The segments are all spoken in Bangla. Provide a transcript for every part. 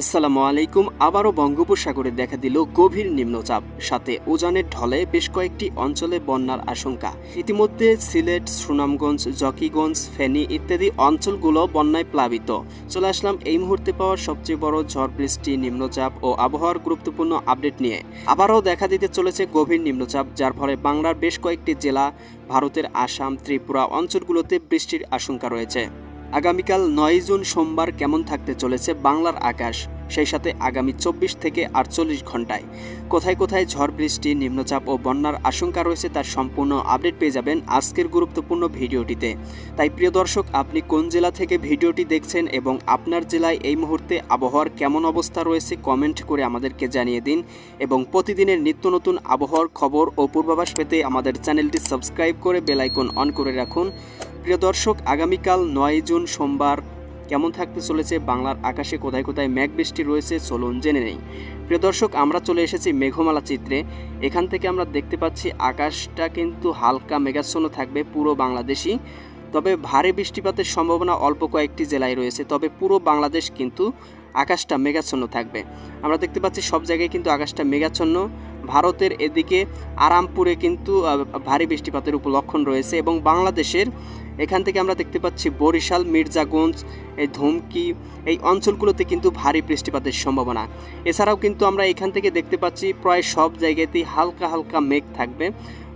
আসসালামু আলাইকুম, আবারও বঙ্গোপসাগরে দেখা দিল গভীর নিম্নচাপ। সাথে উজানের ঢলে বেশ কয়েকটি অঞ্চলে বন্যার আশঙ্কা। ইতিমধ্যে সিলেট, সুনামগঞ্জ, জকিগঞ্জ, ফেনী ইত্যাদি অঞ্চলগুলো বন্যায় প্লাবিত। চলে আসলাম এই মুহূর্তে পাওয়া সবচেয়ে বড় ঝড় বৃষ্টি, নিম্নচাপ ও আবহাওয়ার গুরুত্বপূর্ণ আপডেট নিয়ে। আবারও দেখা দিতে চলেছে গভীর নিম্নচাপ, যার ফলে বাংলার বেশ কয়েকটি জেলা, ভারতের আসাম, ত্রিপুরা অঞ্চলগুলোতে বৃষ্টির আশঙ্কা রয়েছে। আগামীকাল নয় জুন সোমবার কেমন থাকতে চলেছে বাংলার আকাশ? সেই সাথে আগামী চব্বিশ থেকে আটচল্লিশ ঘন্টায়। কোথায় কোথায় ঝড়, বৃষ্টি, নিম্নচাপ ও বন্যার আশঙ্কা রয়েছে তার সম্পূর্ণ আপডেট পেয়ে যাবেন আজকের গুরুত্বপূর্ণ ভিডিওটিতে। তাই প্রিয় দর্শক, আপনি কোন জেলা থেকে ভিডিওটি দেখছেন এবং আপনার জেলায় এই মুহূর্তে আবহাওয়ার কেমন অবস্থা রয়েছে কমেন্ট করে আমাদেরকে জানিয়ে দিন এবং প্রতিদিনের নিত্য নতুন আবহাওয়ার খবর ও পূর্বাভাস পেতে আমাদের চ্যানেলটি সাবস্ক্রাইব করে বেলাইকন অন করে রাখুন। প্রিয় দর্শক, আগামীকাল নয় জুন সোমবার কেমন থাকতে চলেছে বাংলার আকাশে? কোথায় কোথায় মেঘ বৃষ্টি রয়েছে? চলুন জেনে নেই। প্রিয় দর্শক, আমরা চলে এসেছি মেঘমালা চিত্রে। এখান থেকে আমরা দেখতে পাচ্ছি আকাশটা কিন্তু হালকা মেঘাচ্ছন্ন থাকবে পুরো বাংলাদেশই। তবে ভারী বৃষ্টিপাতের সম্ভাবনা অল্প কয়েকটি জেলায় রয়েছে। তবে পুরো বাংলাদেশ কিন্তু আকাশটা মেঘাচ্ছন্ন থাকবে। আমরা দেখতে পাচ্ছি সব জায়গায় কিন্তু আকাশটা মেঘাচ্ছন্ন। ভারতের এদিকে আরামপুরে কিন্তু ভারী বৃষ্টিপাতের উপলক্ষণ রয়েছে এবং বাংলাদেশের এখান থেকে আমরা দেখতে পাচ্ছি বরিশাল, মির্জাগঞ্জ, এই ধুমকি, এই অঞ্চলগুলোতে কিন্তু ভারী বৃষ্টিপাতের সম্ভাবনা। এছাড়াও কিন্তু আমরা এখান থেকে দেখতে পাচ্ছি প্রায় সব জায়গাতেই হালকা হালকা মেঘ থাকবে।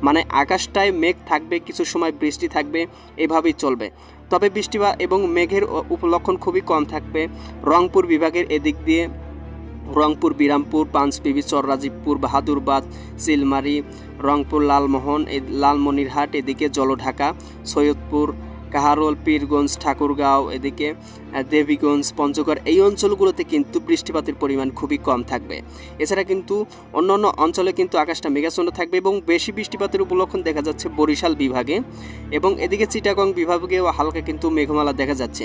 মানে আকাশটায় মেঘ থাকবে, কিছু সময় বৃষ্টি থাকবে, এভাবেই চলবে। তবে বৃষ্টি এবং মেঘের উপলক্ষণ খুবই কম থাকবে। রংপুর বিভাগের এদিক দিয়ে রংপুর বিরামপুর পাঁচবিবি চররাজীবপুর বাহাদুরবাদ সিলমারি রংপুর লালমোহন লালমনিরহাট এদিকে জলঢাকা সৈয়দপুর কাহারোল, পীরগঞ্জ, ঠাকুরগাঁও, এদিকে দেবীগঞ্জ, পঞ্চগড়, এই অঞ্চলগুলোতে কিন্তু বৃষ্টিপাতের পরিমাণ খুবই কম থাকবে। এছাড়া কিন্তু অন্যান্য অঞ্চলে কিন্তু আকাশটা মেঘাচ্ছন্ন থাকবে এবং বেশি বৃষ্টিপাতের উপলক্ষণ দেখা যাচ্ছে বরিশাল বিভাগে এবং এদিকে চিটাগং বিভাগেও হালকা কিন্তু মেঘমালা দেখা যাচ্ছে।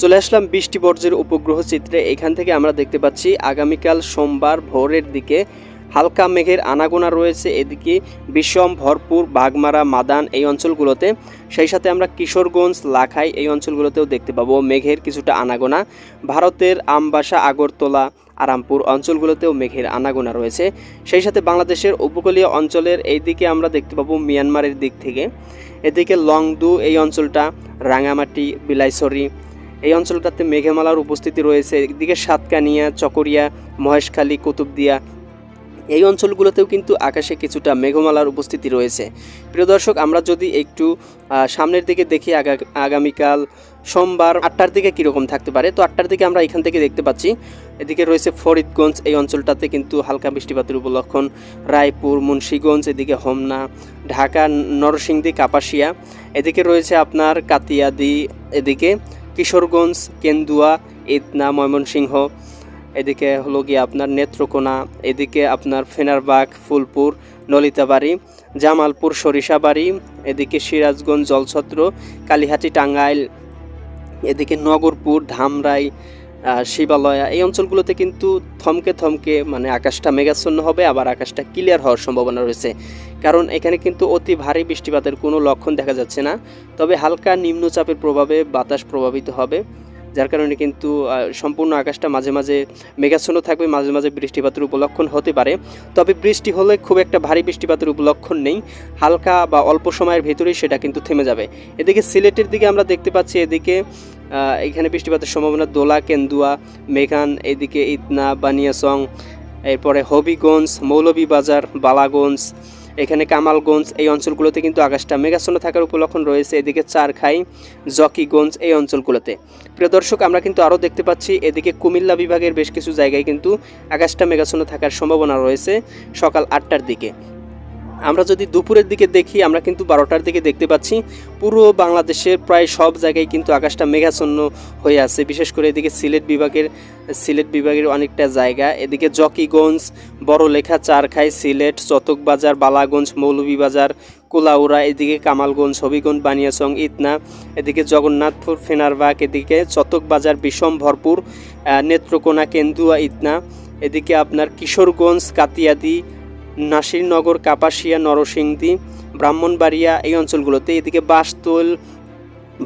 চলে আসলাম বৃষ্টি বর্জ্যের উপগ্রহ চিত্রে। এখান থেকে আমরা দেখতে পাচ্ছি আগামীকাল সোমবার ভোরের দিকে হালকা মেঘের আনাগোনা রয়েছে এদিকে। বিষম, ভরপুর, বাগমারা, মাদান এই অঞ্চলগুলোতে। সেই সাথে আমরা কিশোরগঞ্জ, লাখাই এই অঞ্চলগুলোতেও দেখতে পাবো মেঘের কিছুটা আনাগোনা। ভারতের আমবাসা, আগরতলা, আরামপুর অঞ্চলগুলোতেও মেঘের আনাগোনা রয়েছে। সেই সাথে বাংলাদেশের উপকূলীয় অঞ্চলের এই দিকে আমরা দেখতে পাবো মিয়ানমারের দিক থেকে। এদিকে লংদু এই অঞ্চলটা, রাঙামাটি, বিলাইছড়ি এই অঞ্চলটাতে মেঘমালার উপস্থিতি রয়েছে। এদিকে সাতকানিয়া, চকরিয়া, মহেশখালী, কুতুবদিয়া এই অঞ্চলগুলোতেও কিন্তু আকাশে কিছুটা মেঘমালার উপস্থিতি রয়েছে। প্রিয় দর্শক, আমরা যদি একটু সামনের দিকে দেখি আগা- আগামীকাল সোমবার আটটার দিকে কীরকম থাকতে পারে, তো আটটার দিকে আমরা এখান থেকে দেখতে পাচ্ছি, এদিকে রয়েছে ফরিদগঞ্জ, এই অঞ্চলটাতে কিন্তু হালকা বৃষ্টিপাতের উপলক্ষণ, রায়পুর, মুন্সীগঞ্জ, এদিকে হোমনা, ঢাকা, নরসিংদী, কাপাসিয়া, এদিকে রয়েছে আপনার কাতিয়াদি, এদিকে কিশোরগঞ্জ, কেন্দুয়া ইদনা ময়মনসিংহ এদিকে হলো গিয়ে আপনার নেত্রকোনা, এদিকে আপনার ফেনারবাগ, ফুলপুর, নলিতাবাড়ি, জামালপুর, সরিষাবাড়ি, এদিকে সিরাজগঞ্জ, জলছত্র, কালীহাটি, টাঙ্গাইল, এদিকে নগরপুর, ধামরাই শিবালয়া। এই অঞ্চলগুলোতে কিন্তু থমকে থমকে মানে আকাশটা মেঘাচ্ছন্ন হবে, আবার আকাশটা ক্লিয়ার হওয়ার সম্ভাবনা রয়েছে। কারণ এখানে কিন্তু অতি ভারী বৃষ্টিপাতের কোনো লক্ষণ দেখা যাচ্ছে না, তবে হালকা নিম্নচাপের প্রভাবে বাতাস প্রভাবিত হবে। যার কারণে কিন্তু সম্পূর্ণ আকাশটা মাঝে মাঝে মেঘাচ্ছন্ন থাকবে, মাঝে মাঝে বৃষ্টিপাতের উপলক্ষণ হতে পারে। তবে বৃষ্টি হলে খুব একটা ভারী বৃষ্টিপাতের উপলক্ষণ নেই। হালকা বা অল্প সময়ের ভেতরেই সেটা কিন্তু থেমে যাবে। এদিকে সিলেটের দিকে আমরা দেখতে পাচ্ছি এদিকে এখানে বৃষ্টিপাতের সম্ভাবনা দোলা, কেন্দুয়া, মেঘান, এদিকে ইতনা বানিয়াসং এরপরে হবিগঞ্জ, মৌলভীবাজার, বালাগঞ্জ এখানে কামালগঞ্জ এই অঞ্চলগুলোতে কিন্তু আকাশটা মেঘাচ্ছন্ন থাকার উপলক্ষণ রয়েছে। এদিকে চারখাই, জকিগঞ্জ এই অঞ্চলগুলোতে। প্রিয় দর্শক, আমরা কিন্তু আরও দেখতে পাচ্ছি, এদিকে কুমিল্লা বিভাগের বেশ কিছু জায়গায় কিন্তু আকাশটা মেঘাচ্ছন্ন থাকার সম্ভাবনা রয়েছে সকাল আটটার দিকে। আমরা যদি দুপুরের দিকে দেখি, আমরা কিন্তু বারোটার দিকে দেখতে পাচ্ছি, পুরো বাংলাদেশের প্রায় সব জায়গায় কিন্তু আকাশটা মেঘাচ্ছন্ন হয়ে আছে। বিশেষ করে এদিকে সিলেট বিভাগের সিলেট বিভাগের অনেকটা জায়গা। এদিকে জকিগঞ্জ বড়লেখা চারখাই সিলেট, চতকবাজার, বালাগঞ্জ, মৌলভীবাজার, কোলাউড়া, এদিকে কামালগঞ্জ, হবিগঞ্জ, বানিয়াচং, ইতনা, এদিকে জগন্নাথপুর, ফেনারবাগ, এদিকে চতকবাজার, বিষম ভরপুর নেত্রকোনা, কেন্দুয়া, ইতনা, এদিকে আপনার কিশোরগঞ্জ, কাতিয়াদি নাসিরনগর, কাপাসিয়া, নরসিংদী, ব্রাহ্মণবাড়িয়া এই অঞ্চলগুলোতে। এদিকে বাসতোল,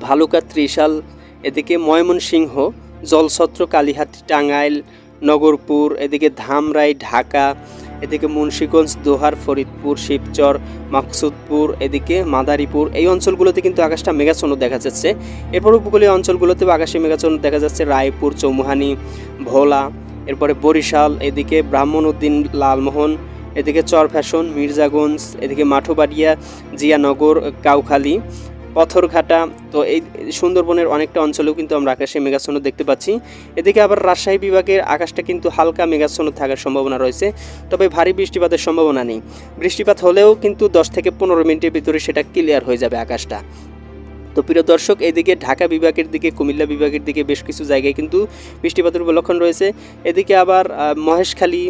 ভালুকা, ত্রিশাল, এদিকে ময়মনসিংহ, জলছত্র কালীহাটি টাঙ্গাইল, নগরপুর, এদিকে ধামরাই, ঢাকা, এদিকে মুন্সীগঞ্জ, দোহার, ফরিদপুর, শিবচর, মাকসুদপুর, এদিকে মাদারীপুর। এই অঞ্চলগুলোতে কিন্তু আকাশটা মেঘাচ্ছন্ন দেখা যাচ্ছে। এরপর উপকূলীয় অঞ্চলগুলোতেও আকাশে মেঘাচ্ছন্ন দেখা যাচ্ছে। রায়পুর, চৌমুহানি, ভোলা, এরপরে বরিশাল, এদিকে ব্রাহ্মণউদ্দিন, লালমোহন এদিকে চর ফ্যাশন, মির্জাগঞ্জ, এদিকে মাঠুবাড়িয়া, জিয়ানগর, কাউখালী, পথরঘাটা, তো এই সুন্দরবনের অনেকটা অঞ্চলেও কিন্তু আমরা আকাশে মেঘাচ্ছন্ন দেখতে পাচ্ছি। এদিকে আবার রাজশাহী বিভাগের আকাশটা কিন্তু হালকা মেঘাচ্ছন্ন থাকার সম্ভাবনা রয়েছে, তবে ভারী বৃষ্টিপাতের সম্ভাবনা নেই। বৃষ্টিপাত হলেও কিন্তু দশ থেকে পনেরো মিনিটের ভিতরে সেটা ক্লিয়ার হয়ে যাবে আকাশটা। তো প্রিয় দর্শক, এদিকে ঢাকা বিভাগের দিকে, কুমিল্লা বিভাগের দিকে বেশ কিছু জায়গায় কিন্তু বৃষ্টিপাতের উপলক্ষণ রয়েছে। এদিকে আবার মহেশখালী,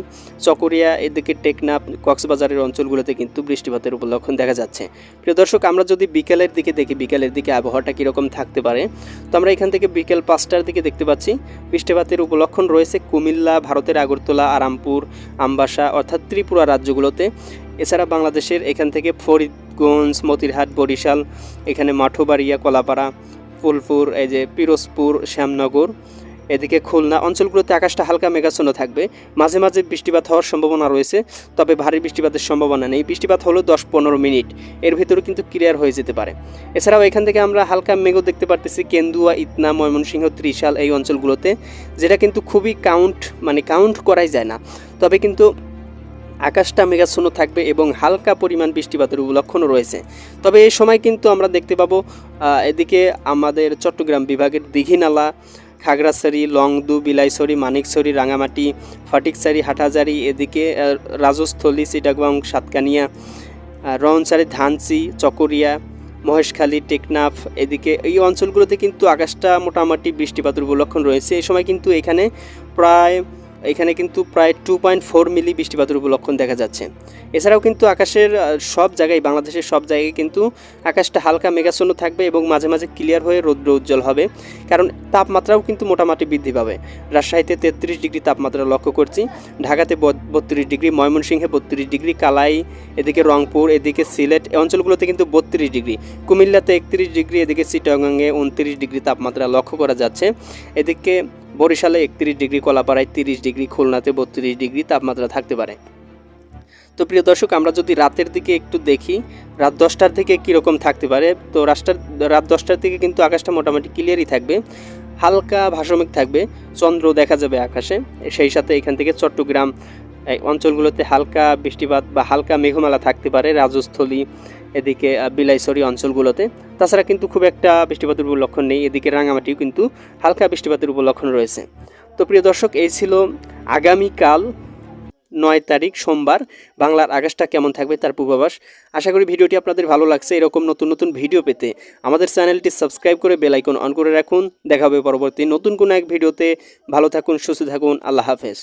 চকরিয়া, এদিকে টেকনাফ, কক্সবাজারের অঞ্চলগুলোতে কিন্তু বৃষ্টিপাতের উপলক্ষণ দেখা যাচ্ছে। প্রিয় দর্শক, আমরা যদি বিকেলের দিকে দেখি, বিকেলের দিকে আবহাওয়াটা কীরকম থাকতে পারে, তো আমরা এখান থেকে বিকেল পাঁচটার দিকে দেখতে পাচ্ছি, বৃষ্টিপাতের উপলক্ষণ রয়েছে কুমিল্লা, ভারতের আগরতলা, আরামপুর, আমবাসা, অর্থাৎ ত্রিপুরা রাজ্যগুলোতে। এছাড়া বাংলাদেশের এখান থেকে ফরিদগঞ্জ মতিরহাট, বরিশাল, এখানে মাঠোবাড়িয়া, কলাপাড়া, ফুলপুর, এই যে পিরোজপুর, শ্যামনগর, এদিকে খুলনা অঞ্চলগুলোতে আকাশটা হালকা মেঘাচ্ছন্ন থাকবে। মাঝে মাঝে বৃষ্টিপাত হওয়ার সম্ভাবনা রয়েছে, তবে ভারী বৃষ্টিপাতের সম্ভাবনা নেই। বৃষ্টিপাত হলো দশ পনেরো মিনিট। এর ভিতরে কিন্তু ক্লিয়ার হয়ে যেতে পারে। এছাড়াও এখান থেকে আমরা হালকা মেঘও দেখতে পারতেছি, কেন্দুয়া, ইতনা, ময়মনসিংহ, ত্রিশাল এই অঞ্চলগুলোতে, যেটা কিন্তু খুবই কাউন্ট মানে কাউন্ট করাই যায় না। তবে কিন্তু আকাশটা মেঘাচ্ছন্ন থাকবে এবং হালকা পরিমাণ বৃষ্টিপাতের লক্ষণও রয়েছে। তবে এই সময় কিন্তু আমরা দেখতে পাবো এদিকে আমাদের চট্টগ্রাম বিভাগের দীঘিনালা, খাগড়াছড়ি, লংদু, বিলাইছড়ি, মানিকছড়ি, রাঙামাটি, ফটিকছড়ি হাটাজারি এদিকে রাজস্থলী, চিটাগং, সাতকানিয়া রওনছড়ি ধানচি চকরিয়া, মহেশখালী, টেকনাফ, এদিকে এই অঞ্চলগুলোতে কিন্তু আকাশটা মোটামুটি বৃষ্টিপাতের উপলক্ষণ রয়েছে। এই সময় কিন্তু এখানে প্রায় এখানে কিন্তু প্রায় টু পয়েন্ট ফোর মিলি বৃষ্টিপাতের উপলক্ষণ দেখা যাচ্ছে। এছাড়াও কিন্তু আকাশের সব জায়গায়, বাংলাদেশের সব জায়গায় কিন্তু আকাশটা হালকা মেঘাচ্ছন্ন থাকবে এবং মাঝে মাঝে ক্লিয়ার হয়ে রৌদ্র উজ্জ্বল হবে। কারণ তাপমাত্রাও কিন্তু মোটামুটি বৃদ্ধি পাবে। রাজশাহীতে তেত্রিশ ডিগ্রি তাপমাত্রা লক্ষ্য করছি, ঢাকাতে বত্রিশ ডিগ্রি, ময়মনসিংহে বত্রিশ ডিগ্রি, কালাই, এদিকে রংপুর, এদিকে সিলেট এই অঞ্চলগুলোতে কিন্তু বত্রিশ ডিগ্রি। কুমিল্লাতে একত্রিশ ডিগ্রি, এদিকে চিটাগাংয়ে উনত্রিশ ডিগ্রি তাপমাত্রা লক্ষ্য করা যাচ্ছে। এদিকে বরিশালে একত্রিশ ডিগ্রি, কলাপাড়ায় তিরিশ ডিগ্রি, খুলনাতে বত্রিশ ডিগ্রি তাপমাত্রা থাকতে পারে। তো প্রিয় দর্শক, আমরা যদি রাতের দিকে একটু দেখি, রাত দশটার থেকে কীরকম থাকতে পারে, তো রাস্তার, রাত দশটার থেকে কিন্তু আকাশটা মোটামুটি ক্লিয়ারই থাকবে, হালকা ভাসমিক থাকবে, চন্দ্র দেখা যাবে আকাশে, সেই সাথে এখান থেকে চট্টগ্রাম অঞ্চলগুলোতে হালকা বৃষ্টিপাত বা হালকা মেঘমালা থাকতে পারে রাজস্থলী, এদিকে বিলাইসরি অঞ্চলগুলোতে। তাছাড়া কিন্তু খুব একটা বৃষ্টিপাতের উপলক্ষণ নেই, এদিকে রাঙামাটিও কিন্তু হালকা বৃষ্টিপাতের উপলক্ষণ রয়েছে। তো প্রিয় দর্শক, এই ছিল আগামীকাল নয় তারিখ সোমবার, বাংলার আকাশটা কেমন থাকবে তার পূর্বাভাস। আশা করি ভিডিওটি আপনাদের ভালো লাগছে। এরকম নতুন নতুন ভিডিও পেতে আমাদের চ্যানেলটি সাবস্ক্রাইব করে বেলাইকন অন করে রাখুন। দেখা হবে পরবর্তী নতুন কোনো এক ভিডিওতে। ভালো থাকুন, সুস্থ থাকুন, আল্লাহ হাফেজ।